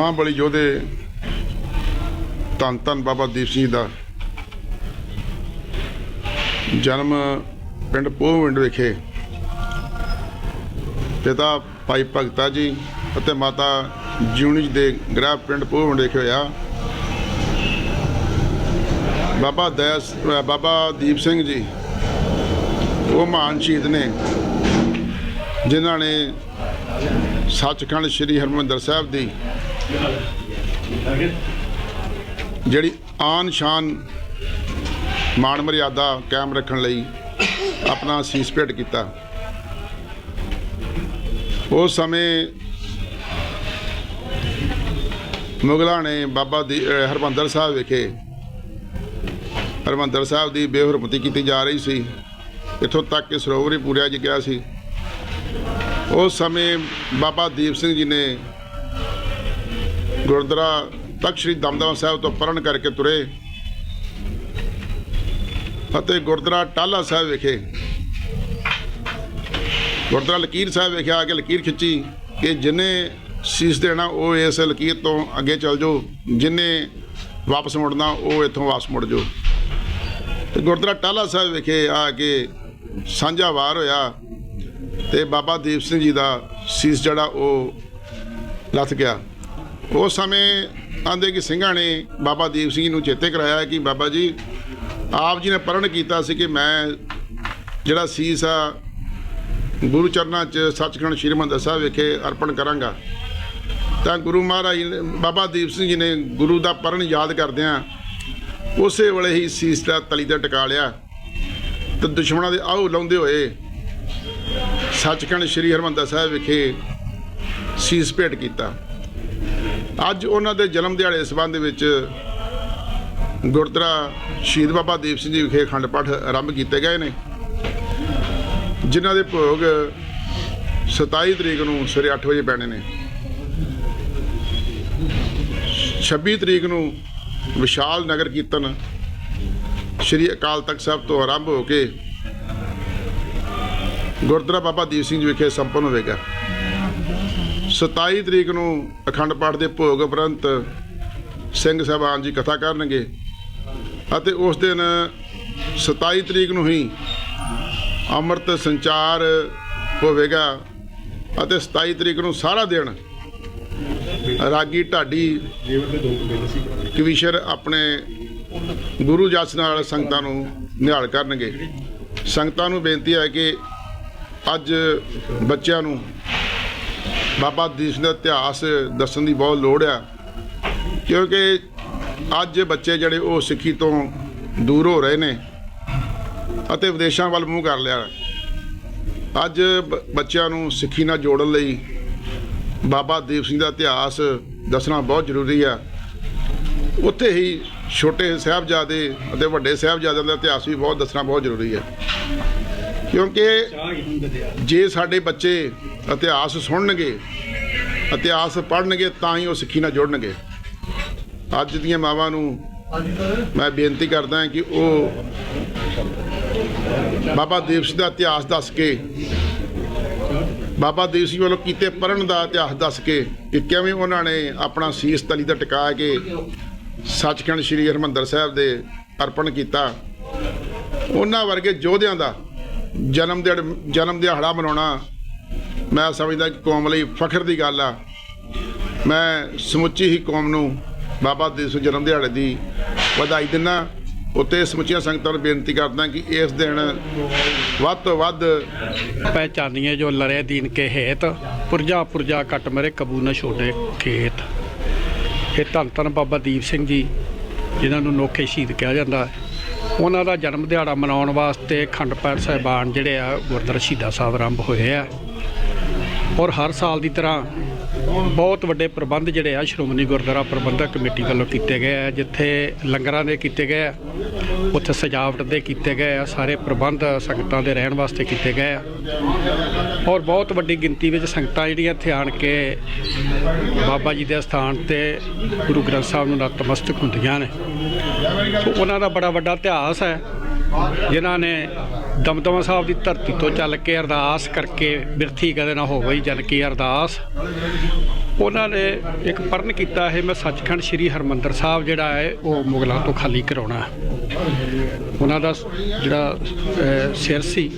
ਮਹਾਬਲੀ ਯੋਧੇ ਧੰਨ ਧੰਨ ਬਾਬਾ ਦੀਪ ਸਿੰਘ ਜੀ ਦਾ ਜਨਮ ਪਿੰਡ ਪੋਹਵਿੰਡ ਵਿਖੇ। ਪਿਤਾ ਭਾਈ ਭਗਤਾ ਜੀ ਅਤੇ ਮਾਤਾ ਜਿਉਣੀ ਜੀ ਦੇ ਗ੍ਰਹਿ ਪਿੰਡ ਪੋਹਵਿੰਡ ਵਿਖੇ ਹੋਇਆ। ਬਾਬਾ ਦਇਸ ਬਾਬਾ ਦੀਪ ਸਿੰਘ ਜੀ, ਉਹ ਮਹਾਨ ਸ਼ਹੀਦ ਨੇ, ਜਿਨ੍ਹਾਂ ਨੇ ਸੱਚਖੰਡ ਸ੍ਰੀ ਹਰਮੰਦਰ ਸਾਹਿਬ ਦੀ ਜਿਹੜੀ ਆਨ ਸ਼ਾਨ ਮਾਣ ਮਰਿਆਦਾ ਕਾਇਮ ਰੱਖਣ ਲਈ ਆਪਣਾ ਸੀਸ ਭੇਟ ਕੀਤਾ। ਉਸ ਸਮੇਂ ਮੁਗਲਾਂ ਨੇ ਬਾਬਾ ਦੀ, ਅਹ, ਹਰਮੰਦਰ ਸਾਹਿਬ ਵਿਖੇ ਹਰਮੰਦਰ ਸਾਹਿਬ ਦੀ ਬੇਹਰਮਤੀ ਕੀਤੀ ਜਾ ਰਹੀ ਸੀ। ਇੱਥੋਂ ਤੱਕ ਕਿ ਸਰੋਵਰ ਹੀ ਪੂਰਿਆ ਗਿਆ ਸੀ। ਉਸ ਸਮੇਂ ਬਾਬਾ ਦੀਪ ਸਿੰਘ ਜੀ ਨੇ ਗੁਰਦੁਆਰਾ ਤਖਤ ਸ੍ਰੀ ਦਮਦਮਾ ਸਾਹਿਬ ਤੋਂ ਪਰਨ ਕਰਕੇ ਤੁਰੇ ਅਤੇ ਗੁਰਦੁਆਰਾ ਟਾਲਾ ਸਾਹਿਬ ਵਿਖੇ, ਗੁਰਦੁਆਰਾ ਲਕੀਰ ਸਾਹਿਬ ਵਿਖੇ ਆ ਕੇ ਲਕੀਰ ਖਿੱਚੀ ਕਿ ਜਿਨੇ ਸੀਸ ਦੇਣਾ ਉਹ ਇਸ ਲਕੀਰ ਤੋਂ ਅੱਗੇ ਚੱਲ ਜਾਓ, ਜਿਨੇ ਵਾਪਸ ਮੁੜਨਾ ਉਹ ਇੱਥੋਂ ਵਾਪਸ ਮੁੜ ਜਾਓ। ਤੇ ਗੁਰਦੁਆਰਾ ਟਾਲਾ ਸਾਹਿਬ ਵਿਖੇ ਆ ਕੇ ਸਾਂਝਾ ਵਾਰ ਹੋਇਆ। ਤੇ ਬਾਬਾ ਦੀਪ ਸਿੰਘ ਜੀ ਦਾ ਸੀਸ ਜਿਹੜਾ ਉਹ ਲੱਥ ਗਿਆ। ਉਸ ਸਮੇਂ ਆਂਦੇ ਕਿ ਸਿੰਘਾਂ ਨੇ ਬਾਬਾ ਦੀਪ ਸਿੰਘ ਜੀ ਨੂੰ ਚੇਤੇ ਕਰਾਇਆ ਕਿ ਬਾਬਾ ਜੀ, ਆਪ ਜੀ ਨੇ ਪਰਣ ਕੀਤਾ ਸੀ ਕਿ ਮੈਂ ਜਿਹੜਾ ਸੀਸ ਆ, ਗੁਰੂ ਚਰਨਾਂ 'ਚ ਸੱਚਖੰਡ ਸ੍ਰੀ ਹਰਿਮੰਦਰ ਸਾਹਿਬ ਵਿਖੇ ਅਰਪਣ ਕਰਾਂਗਾ। ਤਾਂ ਗੁਰੂ ਮਹਾਰਾਜ ਨੇ, ਬਾਬਾ ਦੀਪ ਸਿੰਘ ਜੀ ਨੇ ਗੁਰੂ ਦਾ ਪਰਣ ਯਾਦ ਕਰਦਿਆਂ ਉਸੇ ਵੇਲੇ ਹੀ ਸੀਸ ਦਾ ਤਲੀ ਤੇ ਟਿਕਾ ਲਿਆ। ਤੇ ਦੁਸ਼ਮਣਾਂ ਦੇ ਆਹੂ ਲਾਉਂਦੇ ਹੋਏ ਸੱਚਖੰਡ ਸ੍ਰੀ ਹਰਿਮੰਦਰ ਸਾਹਿਬ ਵਿਖੇ ਸੀਸ ਭੇਟ ਕੀਤਾ। ਅੱਜ ਉਹਨਾਂ ਦੇ ਜਨਮ ਦਿਹਾੜੇ ਸੰਬੰਧ ਵਿੱਚ ਗੁਰਦੁਆਰਾ ਸ਼ਹੀਦ ਬਾਬਾ ਦੀਪ ਸਿੰਘ ਜੀ ਵਿਖੇ ਅਖੰਡ ਪਾਠ ਆਰੰਭ ਕੀਤੇ ਗਏ ਨੇ, ਜਿਨ੍ਹਾਂ ਦੇ ਭੋਗ 27 ਤਰੀਕ ਨੂੰ ਸਵੇਰੇ 8 ਵਜੇ ਪੈਣੇ ਨੇ। 26 ਤਰੀਕ ਨੂੰ ਵਿਸ਼ਾਲ ਨਗਰ ਕੀਰਤਨ ਸ਼੍ਰੀ ਅਕਾਲ ਤਖਤ ਸਾਹਿਬ ਤੋਂ ਆਰੰਭ ਹੋ ਕੇ ਗੁਰਦੁਆਰਾ ਬਾਬਾ ਦੀਪ ਸਿੰਘ ਜੀ ਵਿਖੇ ਸੰਪੰਨ ਹੋਵੇਗਾ। 27 ਤਰੀਕ ਨੂੰ ਅਖੰਡ ਪਾਠ ਦੇ ਭੋਗ ਉਪਰੰਤ ਸਿੰਘ ਸਾਹਿਬਾਨ ਜੀ ਕਥਾ ਕਰਨਗੇ ਅਤੇ ਉਸ ਦਿਨ 27 ਤਰੀਕ ਨੂੰ ਹੀ ਅੰਮ੍ਰਿਤ ਸੰਚਾਰ ਹੋਵੇਗਾ ਅਤੇ 27 ਤਰੀਕ ਨੂੰ ਸਾਰਾ ਦਿਨ ਰਾਗੀ ਢਾਡੀ ਕਵੀਸ਼ਰ ਆਪਣੇ ਗੁਰੂ ਜਸ ਨਾਲ ਸੰਗਤਾਂ ਨੂੰ ਨਿਹਾਲ ਕਰਨਗੇ। ਸੰਗਤਾਂ ਨੂੰ ਬੇਨਤੀ ਹੈ ਕਿ ਅੱਜ ਬੱਚਿਆਂ ਨੂੰ ਬਾਬਾ ਦੀਪ ਸਿੰਘ ਦਾ ਇਤਿਹਾਸ ਦੱਸਣ ਦੀ ਬਹੁਤ ਲੋੜ ਆ, ਕਿਉਂਕਿ ਅੱਜ ਬੱਚੇ ਜਿਹੜੇ ਉਹ ਸਿੱਖੀ ਤੋਂ ਦੂਰ ਹੋ ਰਹੇ ਨੇ ਅਤੇ ਵਿਦੇਸ਼ਾਂ ਵੱਲ ਮੂੰਹ ਕਰ ਲਿਆ। ਅੱਜ ਬ- ਬੱਚਿਆਂ ਨੂੰ ਸਿੱਖੀ ਨਾਲ ਜੋੜਨ ਲਈ ਬਾਬਾ ਦੀਪ ਸਿੰਘ ਦਾ ਇਤਿਹਾਸ ਦੱਸਣਾ ਬਹੁਤ ਜ਼ਰੂਰੀ ਆ। ਉੱਥੇ ਹੀ ਛੋਟੇ ਸਾਹਿਬਜ਼ਾਦੇ ਅਤੇ ਵੱਡੇ ਸਾਹਿਬਜ਼ਾਦਿਆਂ ਦਾ ਇਤਿਹਾਸ ਵੀ ਬਹੁਤ ਦੱਸਣਾ ਬਹੁਤ ਜ਼ਰੂਰੀ ਹੈ ਕਿਉਂਕਿ ਜੇ ਸਾਡੇ ਬੱਚੇ ਇਤਿਹਾਸ ਸੁਣਨਗੇ ਇਤਿਹਾਸ ਪੜ੍ਹਨਗੇ ਤਾਂ ਹੀ ਉਹ ਸਿੱਖੀ ਨਾਲ ਜੁੜਨਗੇ। ਅੱਜ ਦੀਆਂ ਮਾਵਾਂ ਨੂੰ ਮੈਂ ਬੇਨਤੀ ਕਰਦਾ ਹਾਂ ਕਿ ਉਹ ਬਾਬਾ ਦੀਪ ਸਿੰਘ ਦਾ ਇਤਿਹਾਸ ਦੱਸ ਕੇ ਬਾਬਾ ਦੀਪ ਸਿੰਘ ਵੱਲੋਂ ਕੀਤੇ ਪੜ੍ਹਨ ਦਾ ਇਤਿਹਾਸ ਦੱਸ ਕੇ ਕਿ ਕਿਵੇਂ ਉਹਨਾਂ ਨੇ ਆਪਣਾ ਸੀਸ ਤਲੀ ਤੇ ਟਿਕਾ ਕੇ ਸੱਚਖੰਡ ਸ੍ਰੀ ਹਰਿਮੰਦਰ ਸਾਹਿਬ ਦੇ ਅਰਪਣ ਕੀਤਾ। ਉਹਨਾਂ ਵਰਗੇ ਯੋਧਿਆਂ ਦਾ ਜਨਮ ਦਿਹਾੜ ਜਨਮ ਦਿਹਾੜਾ ਮਨਾਉਣਾ ਮੈਂ ਸਮਝਦਾ ਕਿ ਕੌਮ ਲਈ ਫਖਰ ਦੀ ਗੱਲ ਆ। ਮੈਂ ਸਮੁੱਚੀ ਹੀ ਕੌਮ ਨੂੰ ਬਾਬਾ ਦੀਪ ਸਿੰਘ ਜਨਮ ਦਿਹਾੜੇ ਦੀ ਵਧਾਈ ਦਿੰਦਾ। ਉੱਤੇ ਸਮੁੱਚੀਆਂ ਸੰਗਤਾਂ ਨੂੰ ਬੇਨਤੀ ਕਰਦਾ ਕਿ ਇਸ ਦਿਨ ਵੱਧ ਤੋਂ ਵੱਧ ਪਹਿਚਾਨੀਏ ਜੋ ਲਰੇ ਦੀਨ ਕੇ ਹੇਤ, ਪੁਰਜਾ ਪੁਰਜਾ ਕਟ ਮਰੇ ਕਬੂ ਨਾ ਛੋਟੇ ਖੇਤ। ਇਹ ਧੰਨ ਧੰਨ ਬਾਬਾ ਦੀਪ ਸਿੰਘ ਜੀ, ਜਿਨ੍ਹਾਂ ਨੂੰ ਨੋਖੇ ਸ਼ਹੀਦ ਕਿਹਾ ਜਾਂਦਾ ਹੈ। ਉਹਨਾਂ ਦਾ ਜਨਮ ਦਿਹਾੜਾ ਮਨਾਉਣ ਵਾਸਤੇ ਖੰਡ ਪਾਠ ਸਾਹਿਬਾਨ ਜਿਹੜੇ ਆ ਗੁਰਦੁਆਰਾ ਸ਼ਹੀਦਾਂ ਸਾਹਿਬ ਆਰੰਭ ਹੋਏ ਆ। ਔਰ ਹਰ ਸਾਲ ਦੀ ਤਰ੍ਹਾਂ ਬਹੁਤ ਵੱਡੇ ਪ੍ਰਬੰਧ ਜਿਹੜੇ ਆ, ਸ਼੍ਰੋਮਣੀ ਗੁਰਦੁਆਰਾ ਪ੍ਰਬੰਧਕ ਕਮੇਟੀ ਵੱਲੋਂ ਕੀਤੇ ਗਏ ਆ, ਜਿੱਥੇ ਲੰਗਰਾਂ ਦੇ ਕੀਤੇ ਗਏ ਆ, ਉੱਥੇ ਸਜਾਵਟ ਦੇ ਕੀਤੇ ਗਏ ਆ, ਸਾਰੇ ਪ੍ਰਬੰਧ ਸੰਗਤਾਂ ਦੇ ਰਹਿਣ ਵਾਸਤੇ ਕੀਤੇ ਗਏ ਆ। ਔਰ ਬਹੁਤ ਵੱਡੀ ਗਿਣਤੀ ਵਿੱਚ ਸੰਗਤਾਂ ਜਿਹੜੀਆਂ ਇੱਥੇ ਆਣ ਕੇ ਬਾਬਾ ਜੀ ਦੇ ਸਥਾਨ ਤੇ ਗੁਰੂ ਗ੍ਰੰਥ ਸਾਹਿਬ ਨੂੰ ਨਤਮਸਤਕ ਹੁੰਦੀਆਂ ਨੇ। ਸੋ ਉਹਨਾਂ ਦਾ ਬੜਾ ਵੱਡਾ ਇਤਿਹਾਸ ਹੈ। ਜਿਨ੍ਹਾਂ ਨੇ ਦਮਦਮਾ ਸਾਹਿਬ ਦੀ ਧਰਤੀ ਤੋਂ ਚੱਲ ਕੇ ਅਰਦਾਸ ਕਰਕੇ ਬਿਰਥੀ ਕਦੇ ਨਾ ਹੋਵੇ ਜਨ ਕੀ ਅਰਦਾਸ ਉਹਨਾਂ ਨੇ ਇੱਕ ਪਰਨ ਕੀਤਾ ਹੈ, ਮੈਂ ਸੱਚਖੰਡ ਸ੍ਰੀ ਹਰਮੰਦਰ ਸਾਹਿਬ ਜਿਹੜਾ ਹੈ, ਉਹ ਮੁਗਲਾਂ ਤੋਂ ਖਾਲੀ ਕਰਾਉਣਾ ਉਹਨਾਂ ਦਾ ਜਿਹੜਾ ਸਿਰ ਸੀ,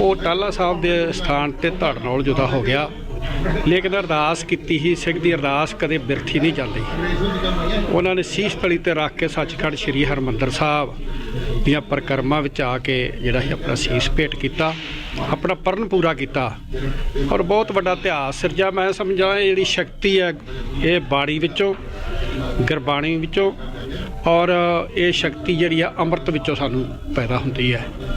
ਉਹ ਟਾਲਾ ਸਾਹਿਬ ਦੇ ਸਥਾਨ ਤੇ ਧੜਨੌਲ ਜੁਦਾ ਹੋ ਗਿਆ। ਲੇਕਿਨ ਅਰਦਾਸ ਕੀਤੀ ਹੀ ਸਿੱਖ ਦੀ ਅਰਦਾਸ ਕਦੇ ਬਿਰਥੀ ਨਹੀਂ ਜਾਂਦੀ। ਉਹਨਾਂ ਨੇ ਸੀਸ ਤਲੀ ਤੇ ਰੱਖ ਕੇ ਸੱਚਖੰਡ ਸ੍ਰੀ ਹਰਮੰਦਰ ਸਾਹਿਬ ਦੀਆਂ ਪਰਕਰਮਾਂ ਵਿੱਚ ਆ ਕੇ ਜਿਹੜਾ ਸੀ ਆਪਣਾ ਸੀਸ ਭੇਟ ਕੀਤਾ, ਆਪਣਾ ਪਰਨ ਪੂਰਾ ਕੀਤਾ। ਔਰ ਬਹੁਤ ਵੱਡਾ ਇਤਿਹਾਸ ਸਿਰਜਾ, ਮੈਂ ਸਮਝਾਂ ਇਹ ਜਿਹੜੀ ਸ਼ਕਤੀ ਹੈ, ਇਹ ਬਾਣੀ ਵਿੱਚੋਂ, ਗੁਰਬਾਣੀ ਵਿੱਚੋਂ ਔਰ ਇਹ ਸ਼ਕਤੀ ਜਿਹੜੀ ਆ ਅੰਮ੍ਰਿਤ ਵਿੱਚੋਂ ਸਾਨੂੰ ਪੈਦਾ ਹੁੰਦੀ ਹੈ।